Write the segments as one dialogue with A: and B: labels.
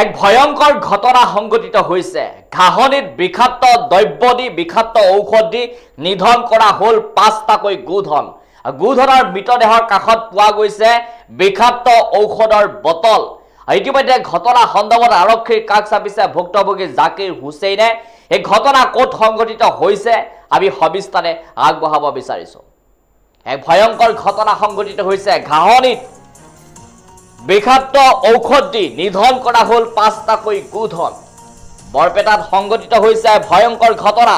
A: এক ভয়ংকৰ ঘটনা সংঘটিত হৈছে। ঘাঁহনিত বিষাক্ত দ্ৰব্য দি বিষাক্ত ঔষধ দি নিধন কৰা হ'ল পাঁচটাকৈ গোধন। গোধনৰ মৃতদেহৰ কাষত পোৱা গৈছে বিষাক্ত ঔষধৰ বটল। ইতিমধ্যে ঘটনা সন্দৰ্ভত আৰক্ষীৰ কাষ চাপিছে ভুক্তভোগী জাকিৰ হুছেইনে। এই ঘটনা ক'ত সংঘটিত হৈছে আমি সবিস্তাৰে আগবঢ়াব বিচাৰিছোঁ। এক ভয়ংকৰ ঘটনা সংঘটিত হৈছে ঘাঁহনিত বিষাক্ত ঔষধ দি নিধন কৰা হ'ল পাঁচটাকৈ গোধন। বৰপেটাত সংঘটিত হৈছে ভয়ংকৰ ঘটনা।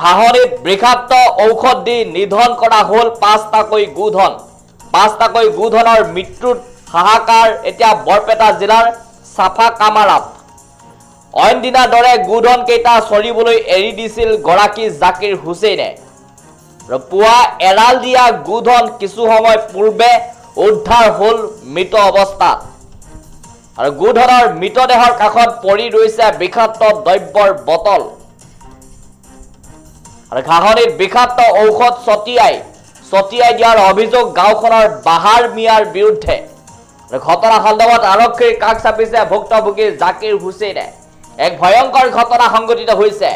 A: ঘাঁহনিত বিষাক্ত ঔষধ দি নিধন কৰা হ'ল পাঁচটাকৈ গোধন। পাঁচটাকৈ গোধনৰ মৃত্যুত হাহাকাৰ এতিয়া বৰপেটা জিলাৰ চাফা কামাৰাত অইন দিনাৰ দৰে গোধন কেইটা চৰিবলৈ এৰি দিছিল গৰাকী জাকিৰ হুছেইনে। পুৱা এৰাল দিয়া গোধন কিছু সময় পূৰ্বে উদ্ধাৰ হ'ল মৃত অৱস্থাত। আৰু গোধনৰ মৃতদেহৰ কাষত পৰি ৰৈছে বিষাক্ত দ্ৰব্যৰ বটল। আৰু ঘাঁহনিত বিষাক্ত ঔষধ ছটিয়াই ছটিয়াই দিয়াৰ অভিযোগ গাঁওখনৰ বাহাৰ মিয়াৰ বিৰুদ্ধে। ঘটনা সন্দৰ্ভত আৰক্ষীৰ কাষ চাপিছে ভুক্তভোগী জাকিৰ হুছেইনে। এক ভয়ংকৰ ঘটনা সংঘটিত হৈছে।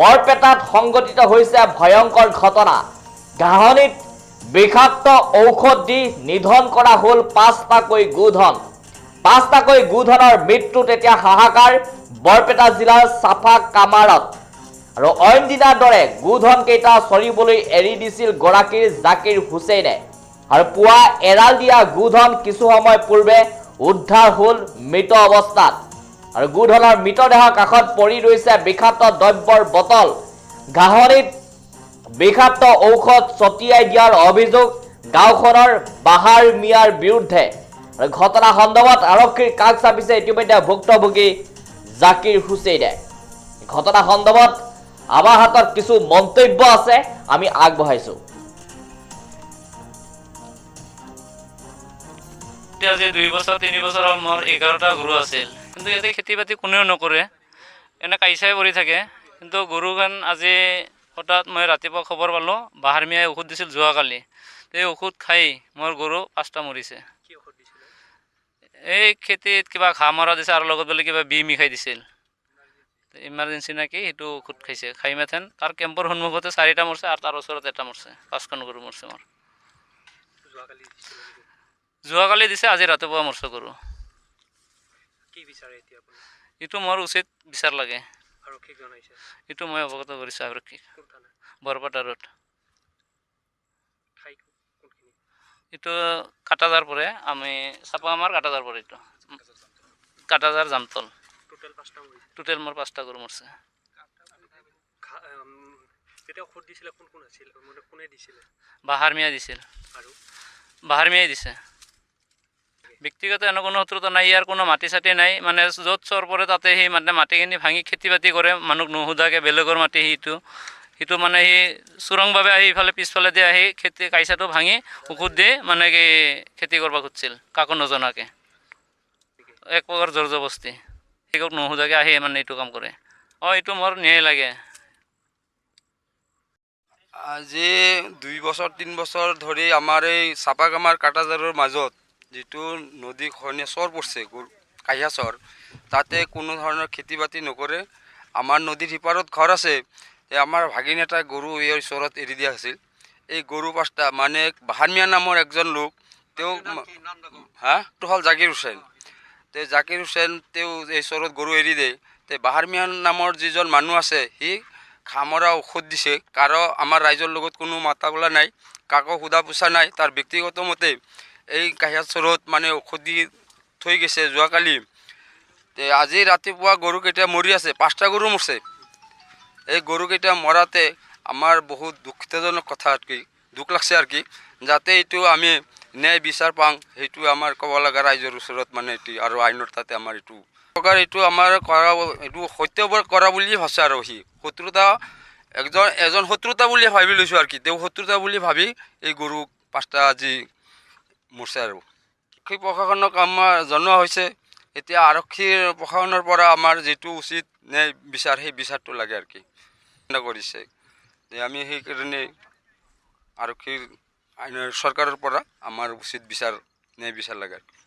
A: বৰপেটাত সংঘটিত হৈছে ভয়ংকৰ ঘটনা। ঘাঁহনিত বিষাক্ত ঔষধ দি নিধন কৰা হ'ল পাঁচটাকৈ গোধন। পাঁচটাকৈ গোধনৰ মৃত্যুত এতিয়া হাহাকাৰ বৰপেটা জিলাৰ চাফা কামাৰত। আৰু অইন দিনাৰ দৰে গোধন কেইটা চৰিবলৈ এৰি দিছিল গৰাকীৰ জাকিৰ হুছেইনে আৰু পুৱা এৰাল দিয়া গোধন কিছু সময় পূৰ্বে উদ্ধাৰ হ'ল মৃত অৱস্থাত। আৰু গোধনৰ মৃতদেহৰ কাষত পৰি ৰৈছে বিষাক্ত দ্ৰব্যৰ বটল। ঘাঁহনিত বিষাক্ত ঔষধ ছটিয়াই দিয়াৰ অভিযোগ গাঁওখনৰ বাহাৰ মিয়াৰ বিৰুদ্ধে। ঘটনা সন্দৰ্ভত আৰক্ষীৰ কাষ চাপিছে ইতিমধ্যে ভুক্তভোগী জাকিৰ হুছেইনে। ঘটনা সন্দৰ্ভত আমাৰ হাতত কিছু মন্তব্য আছে, আমি আগবঢ়াইছো।
B: যে দুই বছৰ, তিনি বছৰ হ'ল, মোৰ এঘাৰটা গৰু আছিল। কিন্তু ইয়াতে খেতি বাতি কোনেও নকৰে। এনে কাইচাই পৰি থাকে। কিন্তু গৰুখন আজি হঠাৎ মই ৰাতিপুৱা খবৰ পালোঁ বাহাৰমীয়াই ঔষধ দিছিল যোৱাকালি। এই ঔষধ খাই মোৰ গৰু পাঁচটা মৰিছে। এই খেতিত কিবা ঘাঁহ মৰা দিছে আৰু লগত বোলে কিবা বি মিখাই দিছিল। ইমাৰ্জেঞ্চি নেকি সেইটো ঔষধ খাইছে। খাই মেথেন তাৰ কেম্পৰ সন্মুখতে চাৰিটা মৰিছে আৰু তাৰ ওচৰত এটা মৰিছে। পাঁচখন গৰু মৰিছে মোৰ। যোৱাকালি দিছে আজি ৰাতিপুৱা মৰিছে গৰু। এইটো মোৰ উচিত বিচাৰ লাগে।
C: আৰক্ষীক জনাইছে
B: এইটো মই অৱগত কৰিছোঁ আৰক্ষীক বৰপেটা ৰোড এইটো কাটাজাৰ পৰে আমি চাপা আমাৰ কাটাজাৰ পৰে এইটো কাটাজাৰ জামতল।
C: টোটেল
B: মোৰ পাঁচটা গৰু মৰিছে
C: খা- উম, দিছিলে কোন কোন আছিল? কোনে দিছিলে?
B: বাহাৰ মিয়া দিছিল।
C: আৰু
B: বাহাৰ মিয়াই দিছে। ব্যক্তিগত এনে কোনো শত্ৰুতা নাই, ইয়াৰ কোনো মাটি চাটি নাই। মানে য'ত চৰ পৰে তাতে সি মানে মাটিখিনি ভাঙি খেতি বাতি কৰে, মানুহক নুসুধাকৈ বেলেগৰ মাটি সিটো সিটো মানে সি চোৰংভাৱে আহি ইফালে পিছফালে দি আহি খেতি, কাইচাটো ভাঙি ঔষধ দি মানে কি খেতি কৰিব খুজিছিল, কাকো নজনাকৈ। এক প্ৰকাৰ জোৰ জবস্তি সেইকক নুসুধাকৈ আহি মানে এইটো কাম কৰে। অঁ এইটো মোৰ ন্যায় লাগে।
D: আজি দুই বছৰ, তিনি বছৰ ধৰি আমাৰ এই চাপাগামাৰ কাটাজাৰৰ মাজত যিটো নদী খহনীয়া চৰ পৰিছে কাঁহিয়া চৰ তাতে কোনো ধৰণৰ খেতি বাতি নকৰে। আমাৰ নদীৰ সিপাৰত ঘৰ আছে আমাৰ ভাগিন এটা গৰু এই ওচৰত এৰি দিয়া আছিল এই গৰু পাঁচটা মানে বাহাৰমিয়া নামৰ একজন লোক তেওঁ হা? হ'ল জাকিৰ হুছেইন। তে জাকিৰ হুছেইন তেওঁ এই চৰত গৰু এৰি দিয়ে। তে বাহাৰমিয়া নামৰ যিজন মানুহ আছে সি খামৰা ঔষধ দিছে। কাৰো আমাৰ ৰাইজৰ লগত কোনো মাতা বোলা নাই কাকো সোধা পোছা নাই। তাৰ ব্যক্তিগত মতে এই কাঁহিয়া চৰত মানে ঔষধ দি থৈ গৈছে যোৱাকালি। আজি ৰাতিপুৱা গৰুকেইটা মৰি আছে, পাঁচটা গৰু মৰিছে। এই গৰুকেইটা মৰাতে আমাৰ বহুত দুখিতজনক কথা কি, দুখ লাগছে আৰু কি, যাতে এইটো আমি ন্যায় বিচাৰ পাওঁ, সেইটো আমাৰ ক'ব লগা ৰাইজৰ ওচৰত মানে এইটো আৰু আইনৰ তাতে আমাৰ এইটো চৰকাৰ এইটো আমাৰ কৰা, এইটো সত্যবোৰ কৰা বুলিয়ে ভাবছে আৰু সি। শত্ৰুতা, একজন, এজন শত্ৰুতা বুলি ভাবি লৈছোঁ আৰু কি, তেওঁ শত্ৰুতা বুলি ভাবি এই গৰু পাঁচটা আজি মৰিছে আৰু। আৰক্ষী প্ৰশাসনক আমাৰ জনোৱা হৈছে, এতিয়া আৰক্ষীৰ প্ৰশাসনৰ পৰা আমাৰ যিটো উচিত ন্যায় বিচাৰ, সেই বিচাৰটো লাগে আৰু কি। কৰিছে। যে আমি সেইকাৰণে আৰক্ষীৰ চৰকাৰৰ পৰা আমাৰ উচিত বিচাৰ, ন্যায় বিচাৰ লাগে আৰু।